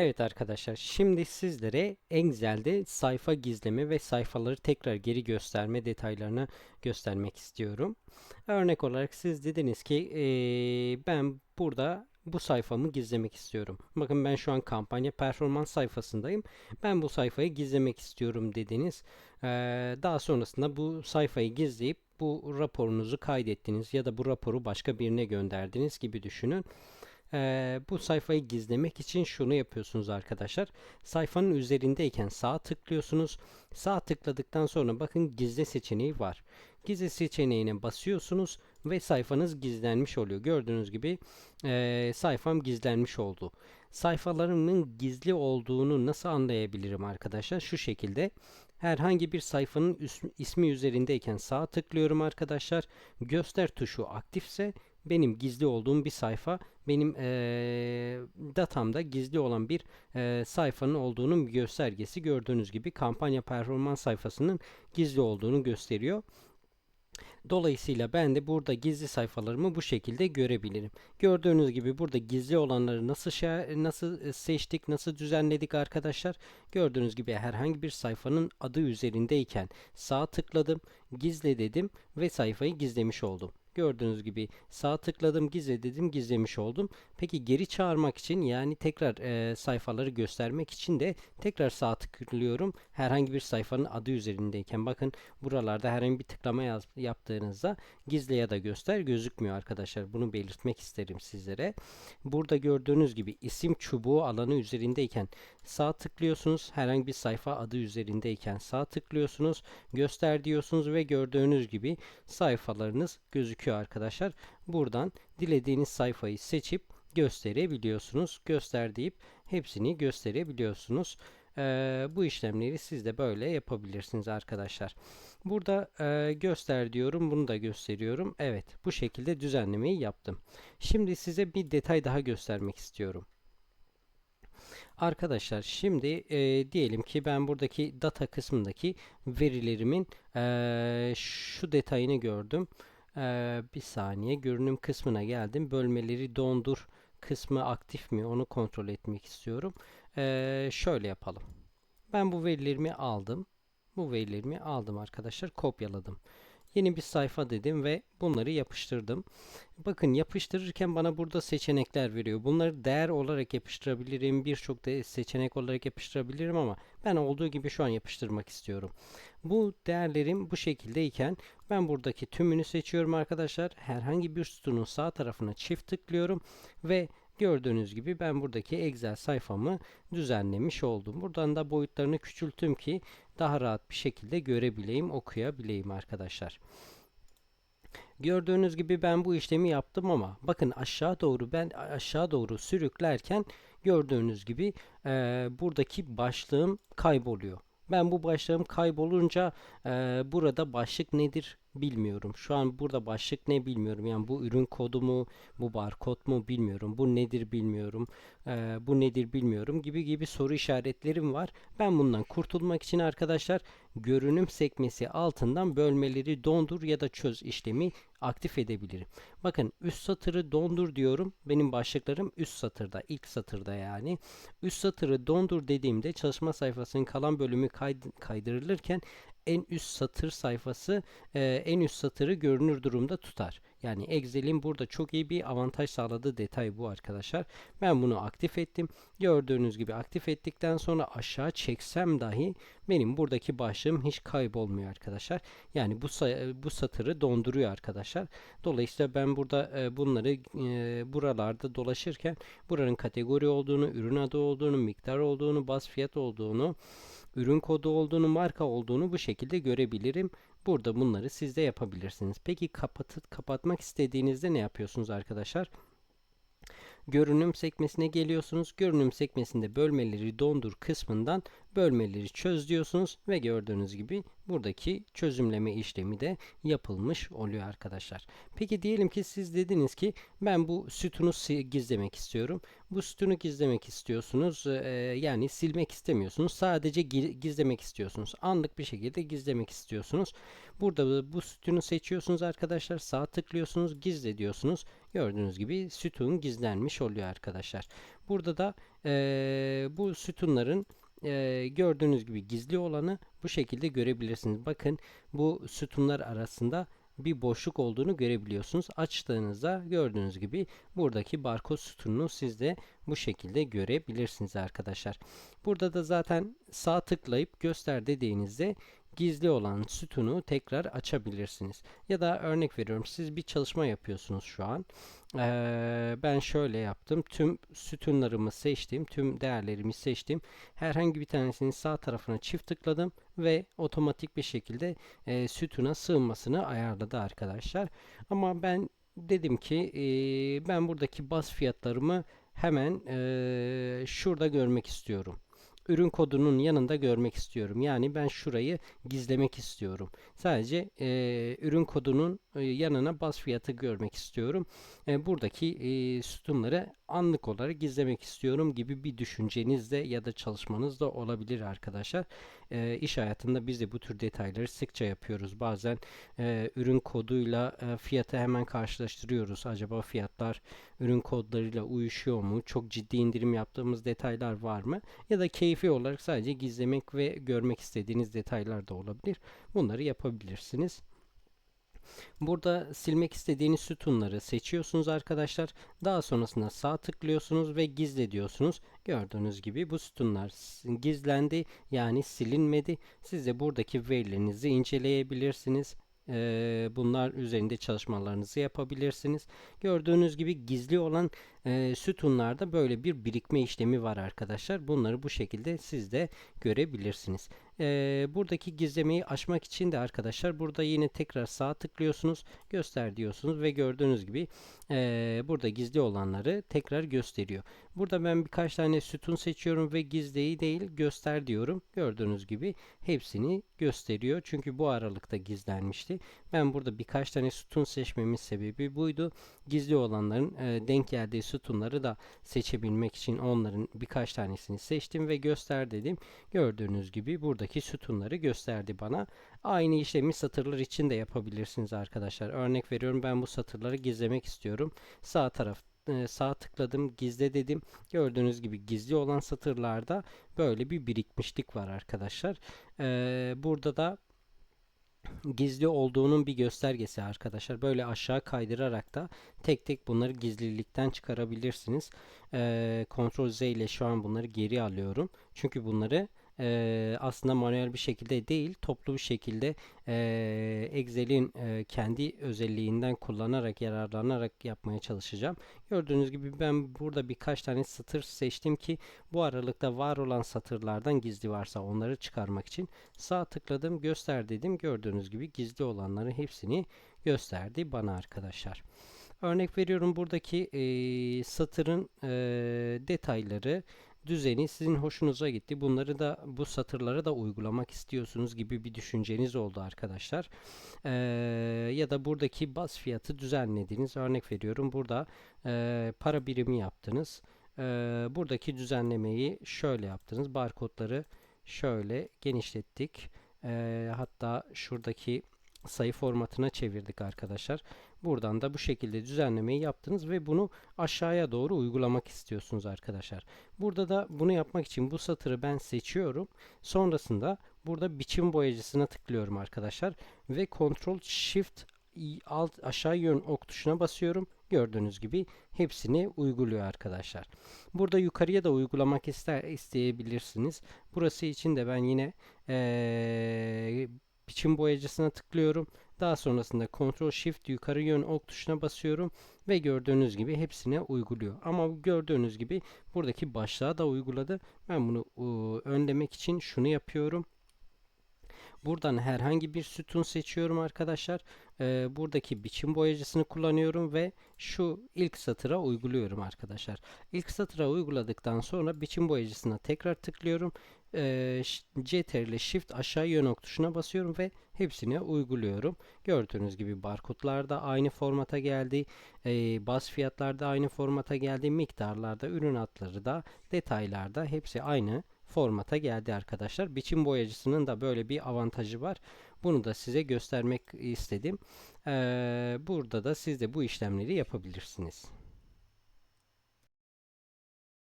Evet arkadaşlar, şimdi sizlere Excel'de sayfa gizleme ve sayfaları tekrar geri gösterme detaylarını göstermek istiyorum. Örnek olarak siz dediniz ki eee, ben burada bu sayfamı gizlemek istiyorum. Bakın ben şu an kampanya performans sayfasındayım. Ben bu sayfayı gizlemek istiyorum dediniz. Eee, daha sonrasında bu sayfayı gizleyip bu raporunuzu kaydettiniz ya da bu raporu başka birine gönderdiniz gibi düşünün. Ee, bu sayfayı gizlemek için şunu yapıyorsunuz arkadaşlar. Sayfanın üzerindeyken sağ tıklıyorsunuz. Sağ tıkladıktan sonra bakın gizle seçeneği var. Gizle seçeneğine basıyorsunuz ve sayfanız gizlenmiş oluyor. Gördüğünüz gibi e, sayfam gizlenmiş oldu. Sayfalarımın gizli olduğunu nasıl anlayabilirim arkadaşlar? Şu şekilde herhangi bir sayfanın ismi üzerindeyken sağ tıklıyorum arkadaşlar. Göster tuşu aktifse benim gizli olduğum bir sayfa benim eee, datamda gizli olan bir eee, sayfanın olduğunun göstergesi gördüğünüz gibi kampanya performans sayfasının gizli olduğunu gösteriyor. Dolayısıyla ben de burada gizli sayfalarımı bu şekilde görebilirim. Gördüğünüz gibi burada gizli olanları nasıl nasıl e, seçtik, nasıl düzenledik arkadaşlar? Gördüğünüz gibi herhangi bir sayfanın adı üzerindeyken sağ tıkladım, gizle dedim ve sayfayı gizlemiş oldum. Gördüğünüz gibi sağ tıkladım, gizle dedim, gizlemiş oldum. Peki geri çağırmak için yani tekrar e, sayfaları göstermek için de tekrar sağ tıklıyorum. Herhangi bir sayfanın adı üzerindeyken bakın buralarda herhangi bir tıklama yaz- yaptığınızda gizle ya da göster gözükmüyor arkadaşlar. Bunu belirtmek isterim sizlere. Burada gördüğünüz gibi isim çubuğu alanı üzerindeyken sağ tıklıyorsunuz. Herhangi bir sayfa adı üzerindeyken sağ tıklıyorsunuz. Göster diyorsunuz ve gördüğünüz gibi sayfalarınız gözüküyor arkadaşlar. Buradan dilediğiniz sayfayı seçip gösterebiliyorsunuz. Göster deyip hepsini gösterebiliyorsunuz. Ee, bu işlemleri siz de böyle yapabilirsiniz arkadaşlar. Burada e, göster diyorum. Bunu da gösteriyorum. Evet bu şekilde düzenlemeyi yaptım. Şimdi size bir detay daha göstermek istiyorum. Arkadaşlar şimdi e, diyelim ki ben buradaki data kısmındaki verilerimin e, şu detayını gördüm. E, bir saniye görünüm kısmına geldim. Bölmeleri dondur kısmı aktif mi onu kontrol etmek istiyorum. E, şöyle yapalım. Ben bu verilerimi aldım. Bu verilerimi aldım arkadaşlar. Kopyaladım. Yeni bir sayfa dedim ve bunları yapıştırdım. Bakın yapıştırırken bana burada seçenekler veriyor. Bunları değer olarak yapıştırabilirim. Birçok de seçenek olarak yapıştırabilirim ama ben olduğu gibi şu an yapıştırmak istiyorum. Bu değerlerim bu şekildeyken ben buradaki tümünü seçiyorum arkadaşlar. Herhangi bir sütunun sağ tarafına çift tıklıyorum ve Gördüğünüz gibi ben buradaki Excel sayfamı düzenlemiş oldum. Buradan da boyutlarını küçülttüm ki daha rahat bir şekilde görebileyim, okuyabileyim arkadaşlar. Gördüğünüz gibi ben bu işlemi yaptım ama bakın aşağı doğru ben aşağı doğru sürüklerken gördüğünüz gibi e, buradaki başlığım kayboluyor. Ben bu başlığım kaybolunca e, burada başlık nedir bilmiyorum. Şu an burada başlık ne bilmiyorum. Yani bu ürün kodu mu, bu barkod mu bilmiyorum. Bu nedir bilmiyorum. Ee, bu nedir bilmiyorum gibi gibi soru işaretlerim var. Ben bundan kurtulmak için arkadaşlar görünüm sekmesi altından bölmeleri dondur ya da çöz işlemi aktif edebilirim. Bakın üst satırı dondur diyorum. Benim başlıklarım üst satırda, ilk satırda yani. Üst satırı dondur dediğimde çalışma sayfasının kalan bölümü kaydırılırken en üst satır sayfası e, en üst satırı görünür durumda tutar. Yani Excel'in burada çok iyi bir avantaj sağladığı detay bu arkadaşlar. Ben bunu aktif ettim. Gördüğünüz gibi aktif ettikten sonra aşağı çeksem dahi benim buradaki başlığım hiç kaybolmuyor arkadaşlar. Yani bu bu satırı donduruyor arkadaşlar. Dolayısıyla ben burada e, bunları e, buralarda dolaşırken buranın kategori olduğunu, ürün adı olduğunu, miktar olduğunu, baz fiyat olduğunu, ürün kodu olduğunu, marka olduğunu bu şekilde görebilirim. Burada bunları siz de yapabilirsiniz. Peki kapatıp kapatmak istediğinizde ne yapıyorsunuz arkadaşlar? Görünüm sekmesine geliyorsunuz. Görünüm sekmesinde bölmeleri dondur kısmından bölmeleri çöz diyorsunuz ve gördüğünüz gibi buradaki çözümleme işlemi de yapılmış oluyor arkadaşlar. Peki diyelim ki siz dediniz ki ben bu sütunu gizlemek istiyorum. Bu sütunu gizlemek istiyorsunuz. Yani silmek istemiyorsunuz. Sadece gi- gizlemek istiyorsunuz. Anlık bir şekilde gizlemek istiyorsunuz. Burada bu- sütunu seçiyorsunuz arkadaşlar. Sağ tıklıyorsunuz. Gizle diyorsunuz. Gördüğünüz gibi sütun gizlenmiş oluyor arkadaşlar. Burada da bu sütunların eee, gördüğünüz gibi gizli olanı bu şekilde görebilirsiniz. Bakın bu sütunlar arasında bir boşluk olduğunu görebiliyorsunuz. Açtığınızda gördüğünüz gibi buradaki barkod sütununu siz de bu şekilde görebilirsiniz arkadaşlar. Burada da zaten sağ tıklayıp göster dediğinizde gizli olan sütunu tekrar açabilirsiniz. Ya da örnek veriyorum siz bir çalışma yapıyorsunuz şu an. Ee, ben şöyle yaptım. Tüm sütunlarımı seçtim. Tüm değerlerimi seçtim. Herhangi bir tanesinin sağ tarafına çift tıkladım ve otomatik bir şekilde e, sütuna sığmasını ayarladı arkadaşlar. Ama ben dedim ki e, ben buradaki baz fiyatlarımı hemen e, şurada görmek istiyorum ürün kodunun yanında görmek istiyorum. Yani ben şurayı gizlemek istiyorum. Sadece e, ürün kodunun yanına baz fiyatı görmek istiyorum. E, buradaki e, sütunları anlık olarak gizlemek istiyorum gibi bir düşünceniz de ya da çalışmanız da olabilir arkadaşlar. E, iş hayatında biz de bu tür detayları sıkça yapıyoruz. Bazen e, ürün koduyla e, fiyatı hemen karşılaştırıyoruz. Acaba fiyatlar ürün kodlarıyla uyuşuyor mu? Çok ciddi indirim yaptığımız detaylar var mı? Ya da keyfi olarak sadece gizlemek ve görmek istediğiniz detaylar da olabilir. Bunları yapabilirsiniz. Burada silmek istediğiniz sütunları seçiyorsunuz arkadaşlar. Daha sonrasında sağ tıklıyorsunuz ve gizle diyorsunuz. Gördüğünüz gibi bu sütunlar gizlendi yani silinmedi. Siz de buradaki verilerinizi inceleyebilirsiniz. Bunlar üzerinde çalışmalarınızı yapabilirsiniz. Gördüğünüz gibi gizli olan e, sütunlarda böyle bir birikme işlemi var arkadaşlar. Bunları bu şekilde siz de görebilirsiniz. Ee, buradaki gizlemeyi açmak için de arkadaşlar burada yine tekrar sağ tıklıyorsunuz. Göster diyorsunuz ve gördüğünüz gibi e, burada gizli olanları tekrar gösteriyor. Burada ben birkaç tane sütun seçiyorum ve gizleyi değil göster diyorum. Gördüğünüz gibi hepsini gösteriyor. Çünkü bu aralıkta gizlenmişti. Ben burada birkaç tane sütun seçmemin sebebi buydu. Gizli olanların e, denk geldiği sütunları da seçebilmek için onların birkaç tanesini seçtim ve göster dedim. Gördüğünüz gibi buradaki sütunları gösterdi bana. Aynı işlemi satırlar için de yapabilirsiniz arkadaşlar. Örnek veriyorum ben bu satırları gizlemek istiyorum. Sağ taraf e, sağ tıkladım gizle dedim. Gördüğünüz gibi gizli olan satırlarda böyle bir birikmişlik var arkadaşlar. Ee, burada da gizli olduğunun bir göstergesi arkadaşlar. Böyle aşağı kaydırarak da tek tek bunları gizlilikten çıkarabilirsiniz. Ee, Ctrl Z ile şu an bunları geri alıyorum. Çünkü bunları e, aslında manuel bir şekilde değil toplu bir şekilde e, Excel'in e, kendi özelliğinden kullanarak yararlanarak yapmaya çalışacağım. Gördüğünüz gibi ben burada birkaç tane satır seçtim ki bu aralıkta var olan satırlardan gizli varsa onları çıkarmak için sağ tıkladım göster dedim. Gördüğünüz gibi gizli olanların hepsini gösterdi bana arkadaşlar. Örnek veriyorum buradaki e, satırın e, detayları düzeni sizin hoşunuza gitti. Bunları da bu satırlara da uygulamak istiyorsunuz gibi bir düşünceniz oldu arkadaşlar. Ee, ya da buradaki baz fiyatı düzenlediniz. Örnek veriyorum burada e, para birimi yaptınız. Ee, buradaki düzenlemeyi şöyle yaptınız. Barkodları şöyle genişlettik. Ee, hatta şuradaki sayı formatına çevirdik arkadaşlar. Buradan da bu şekilde düzenlemeyi yaptınız ve bunu aşağıya doğru uygulamak istiyorsunuz arkadaşlar. Burada da bunu yapmak için bu satırı ben seçiyorum. Sonrasında burada biçim boyacısına tıklıyorum arkadaşlar ve Ctrl Shift alt aşağı yön ok tuşuna basıyorum. Gördüğünüz gibi hepsini uyguluyor arkadaşlar. Burada yukarıya da uygulamak ister isteyebilirsiniz. Burası için de ben yine ee, biçim boyacısına tıklıyorum. Daha sonrasında Ctrl Shift yukarı yön ok tuşuna basıyorum ve gördüğünüz gibi hepsine uyguluyor. Ama gördüğünüz gibi buradaki başlığa da uyguladı. Ben bunu ıı, önlemek için şunu yapıyorum. Buradan herhangi bir sütun seçiyorum arkadaşlar. Ee, buradaki biçim boyacısını kullanıyorum ve şu ilk satıra uyguluyorum arkadaşlar. İlk satıra uyguladıktan sonra biçim boyacısına tekrar tıklıyorum e, ş- CTRL Shift aşağı yön ok tuşuna basıyorum ve hepsini uyguluyorum. Gördüğünüz gibi barkodlar da aynı formata geldi. E, baz fiyatlar da aynı formata geldi. Miktarlarda, ürün adları da, detaylarda hepsi aynı formata geldi arkadaşlar. Biçim boyacısının da böyle bir avantajı var. Bunu da size göstermek istedim. Ee, burada da siz de bu işlemleri yapabilirsiniz.